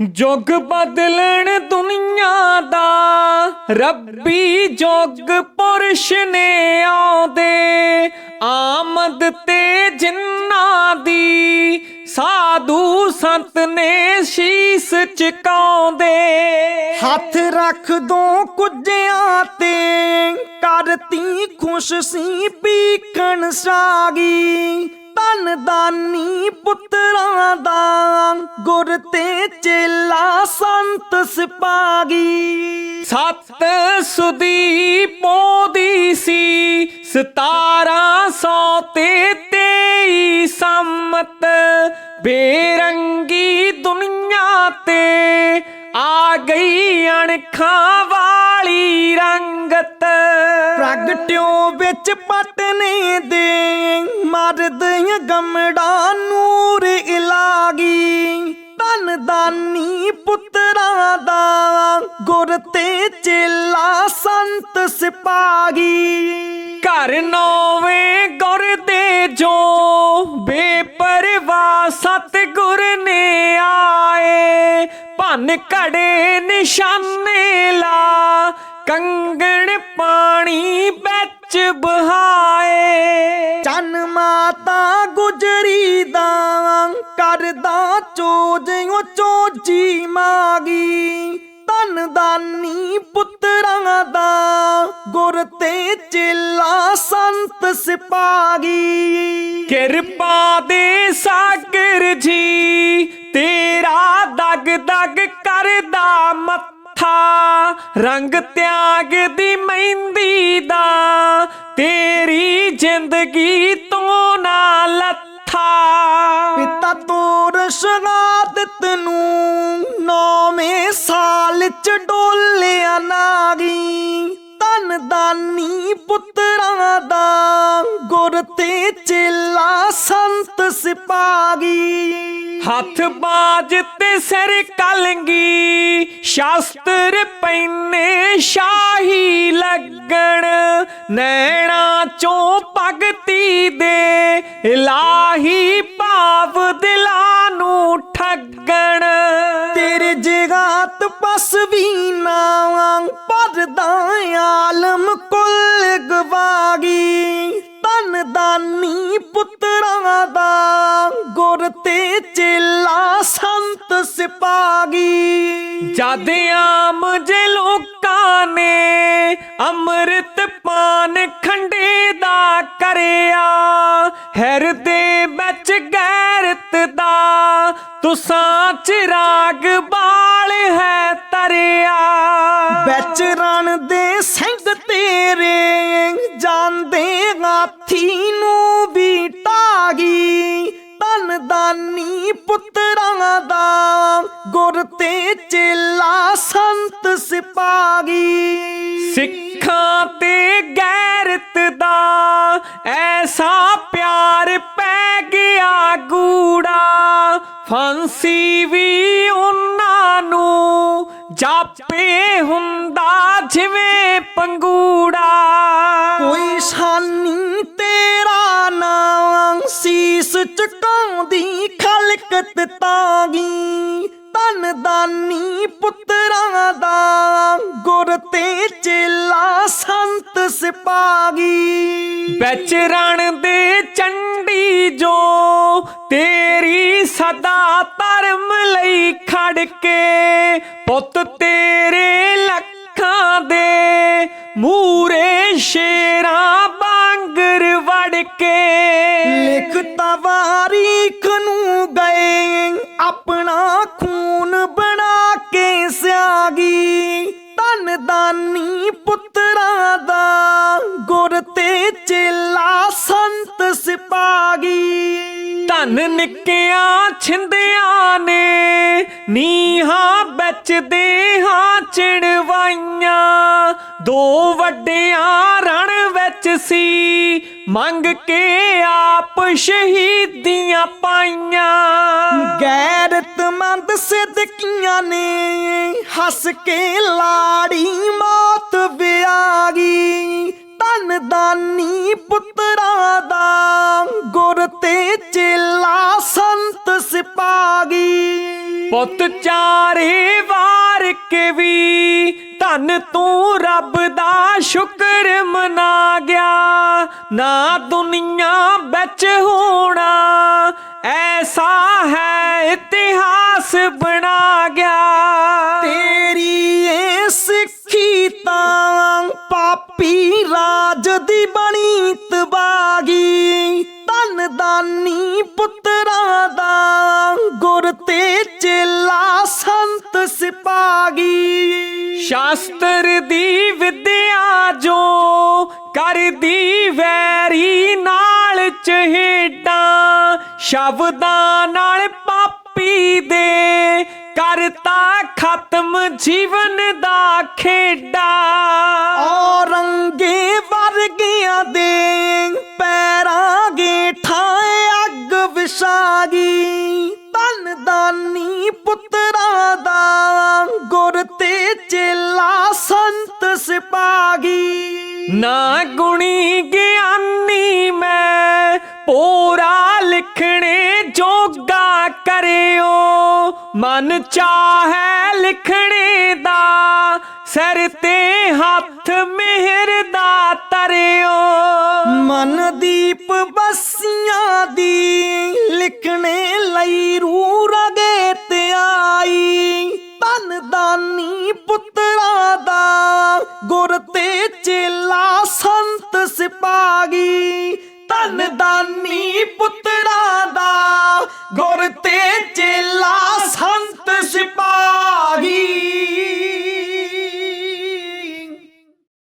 ਜੁਗ ਬਦਲਣ ਦੁਨੀਆ ਦਾ, ਰੱਬੀ ਜੁਗ ਪੁਰਸ਼ ਨੇ ਆਉਂਦੇ, ਆਮਦ ਤੇ ਜਿੰਨਾ ਦੀ, ਸਾਧੂ ਸੰਤ ਨੇ ਸ਼ੀਸ ਝੁਕਾਉਂਦੇ ਹੱਥ ਰੱਖ ਦੋ ਕੁੱਜਿਆਂ ਤੇ ਕਰਤੀ ਖੁਸ਼ ਸੀ ਪੀਕਣ ਸਾਗੀ ਤਨ ਦਾਨੀ ਪੁੱਤਰਾਂ ਦਾ। ਗੁਰ ਤੇ ਚੇਲਾ ਸੰਤ ਸਿਪਾਗੀ ਸੱਤ ਸੁਦੀ ਪੋਦੀ ਸੀ 1700 ਤੇ 23 ਸੰਮਤ। ਬੇਰੰਗੀ ਦੁਨੀਆ ਤੇ ਆ ਗਈ ਅਣਖਾਂ ਵਾਲੀ ਰੰਗਤ। ਪ੍ਰਗਟਿਓ ਵਿੱਚ ਪਟਨੇ ਦੇ ਮਰਦ ਗਮੜਾ ਨੂਰ ਇਲਾਗੀ। ਤਨ ਦਾਨੀ ਪੁੱਤਰਾਂ ਦਾ ਗੁਰ ਤੇ ਚੇਲਾ ਸੰਤ ਸਿਪਾਗੀ ਘਰ ਨੌਵੇਂ ਗੁਰ ਦੇ ਜੋ ਬੇਪਰਵਾਹ ਸਤਿਗੁਰ ਨੇ ਆਏ। ਭੰਨ ਘੜੇ ਨਿਸ਼ਾਨੇ ਲਾ, ਕੰਗਣ ਪਾਣੀ ਵਿੱਚ ਬਹਾਏ। ਚੰਨ ਗੁਜਰੀ ਦਾ, ਕਰਦਾ ਚੋਜ, ਉਹ ਚੋਜੀ ਮਾਗੀ। ਤਨ ਦਾਨੀ ਪੁੱਤਰਾਂ ਦਾ, ਗੁਰ ਤੇ ਚੇਲਾ ਸੰਤ ਸਿਪਾਗੀ। ਕਿਰਪਾ ਦੇ ਸਾਗਰ ਜੀ, ਤੇਰਾ ਦਗ ਦਗ ਕਰਦਾ ਮੱਥਾ। ਰੰਗ ਤਿਆਗ ਸਾਲ ਚ ਡੋਲਿਆ ਨਾਗੀ ਤਨ ਦਾਨੀ ਪੁੱਤਰਾਂ ਦਾ, ਗੁਰ ਤੇ ਚੇਲਾ ਸੰਤ ਸਿਪਾਗੀ ਹੱਥ ਬਾਜ ਤੇ ਸਿਰ ਕਲੰਗੀ, ਸ਼ਾਸਤਰ ਪੈਨੇ ਸ਼ਾਹੀ ਲੱਗਣ। ਨੈਣਾ ਚੋਂ ਭਗਤੀ ਦੇ, ਇਲਾਹੀ ਭਾਵ ਦਿਲਾਂ ਨੂੰ ਜਗਾਤ ਪਸ ਵੀ ਨਾ ਪਰਦਾ ਆਲਮ ਕੁੱਲ ਗਵਾਗੀ ਤਨ ਦਾਨੀ ਪੁੱਤਰਾਂ ਦਾ ਗੁਰ ਤੇ ਚੇਲਾ ਸੰਤ ਸਿਪਾਗੀ। ਜਦ ਆਮ ਜੇ ਲੋਕਾਂ ਨੇ ਅੰਮ੍ਰਿਤ ਪਾਨ ਖੰਡੇ ਦਾ ਕਰਿਆ ਹਿਰਦੇ ਵਿੱਚ ਗੈਰਤ ਦਾ, ਤੁਸਾਂ ਚਿਰਾਗ ਬਾਲ ਹੈ ਤਰਿਆ ਵਿੱਚ ਰਣ ਦੇ ਸਿੰਘ ਤੇਰੇ ਜਾਂਦੇ ਹਾਥੀ ਨੂੰ ਵੀ ਟਾਗੀ। ਤਨ ਦਾਨੀ ਪੁੱਤਰਾਂ ਦਾ ਗੁਰ ਤੇ ਚੇਲਾ ਸੰਤ ਸਿਪਾਗੀ ਸਿੱਖਾਂ ਤੇ ਗੈਰਤ ਦਾ ਐਸਾ ਪਿਆਰ ਪੈ ਗਿਆ ਗੂੜਾ। ਫਾਂਸੀ ਵੀ ਜਾਪੇ ਹੁੰਦਾ ਜਿਵੇਂ ਪੰਗੂੜਾ। ਕੋਈ ਸ਼ਾਨੀ ਤੇਰਾ ਨਾਮ ਸੀਸ ਝੁਕਾਉਂਦੀ ਖਲਕਤ ਤਾਗੀ। ਤਨ ਦਾਨੀ ਪੁੱਤਰਾਂ ਦਾ ਗੁਰ ਤੇ ਚੇਲਾ ਸੰਤ ਸਿਪਾਗੀ ਵਿੱਚ ਰਣ ਦੇ ਚੰਡੀ ਜੋ ਤੇਰੀ ਸਦਾ ਧਰਮ ਲਈ ਖੜ ਕੇ ਪੁੱਤ ਤੇਰੇ ਲੱਖਾਂ ਦੇ ਮੂਰੇ ਸ਼ੇਰਾਂ ਬਾਂਗਰ ਵੜ ਕੇ ਲਿਖ ਤਵਾਰੀਖ ਨੂੰ ਗਏ, ਆਪਣਾ ਖੂਨ ਬਣਾ ਕੇ ਸਿਆਗੀ। ਤਨ ਦਾਨੀ ਪੁੱਤਰਾਂ ਦਾ ਗੁਰ ਤੇ ਚੇਲਾ ਸਿਪਾਗੀ ਧਨ ਨਿੱਕਿਆਂ ਛਿੰਦਿਆਂ ਨੇ ਨੀਹਾਂ ਵਿੱਚ ਦੇਹਾਂ ਚੜਵਾਈਆਂ ਦੋ ਵੱਡਿਆਂ ਰਣ ਵਿੱਚ ਸੀ ਮੰਗ ਕੇ ਆਪ ਸ਼ਹੀਦੀਆਂ ਪਾਈਆਂ। ਗੈਰਤਮੰਦ ਸਿੱਧਕੀਆਂ ਨੇ ਹੱਸ ਕੇ ਲਾੜੀ ਮੌਤ ਵਿਆਗੀ। ਤਨ ਧਨ ਦਾ ਗੁਰ ਤੇ ਚੇਲਾ ਸੰਤ ਸਿਪਾਗੀ ਪੁੱਤ ਚਾਰੇ ਵਾਰ ਕੇ ਵੀ ਧੰਨ ਤੂੰ ਰੱਬ ਦਾ ਸ਼ੁਕਰ ਮਨਾ ਗਿਆ। ਨਾ ਦੁਨੀਆ ਵਿੱਚ ਹੋਣਾ ਐਸਾ ਹੈ ਇਤਿਹਾਸ ਬਣਾ ਗਿਆ। ਪਾਪੀ ਦੀ ਬਣੀ ਤਬਾਗੀ। ਧਨ ਦਾਨੀ ਪੁੱਤਰਾਂ ਦਾ ਗੁਰ ਤੇ ਚੇਲਾ ਸੰਤ ਸਿਪਾਗੀ। ਸ਼ਾਸਤਰ ਦੀ ਵਿਦਿਆ ਜੋ ਕਰਦੀ ਵੈਰੀ ਨਾਲ ਚਹੇਡਾਂ, ਸ਼ਬਦਾਂ ਨਾਲ ਪਾਪੀ ਦੇ ਕਰਤਾ ਖਤਮ ਜੀਵਨ ਦਾ ਖੇਡਾ। ਔਰੰਗੇ ਵਰਗਿਆਂ ਦੇ ਪੈਰਾਂ ਗੇ ਠਾਏ ਅੱਗ ਵਿਛਾਗੀ ਧਨ ਦਾਨੀ ਪੁੱਤਰਾਂ ਦਾ ਗੁਰ ਤੇ ਚੇਲਾ ਸੰਤ ਸਿਪਾਗੀ ਨਾ ਗੁਣੀ ਗਿਆਨੀ ਮੈਂ ਪੂਰਾ ਲਿਖਣੇ ਜੋਗਾ ਕਰਿਓ। ਮਨ ਚਾਹੇ ਲਿਖਣੇ ਦਾ, ਸਿਰ ਤੇ ਹੱਥ ਮਿਹਰ ਦਾ ਤਰਿਓ। ਮਨਦੀਪ ਬਸੀਆਂ ਦੀ, ਲਿਖਣੇ ਲਈ ਰੂ ਰਗੇ ਤੇ ਆਈ। ਧਨ ਦਾਨੀ ਪੁੱਤਰਾਂ ਦਾ, ਗੁਰ ਤੇ ਚੇਲਾ ਸੰਤ ਸਿਪਾਗੀ ਧਨ ਦਾਨੀ ਪੁੱਤਰ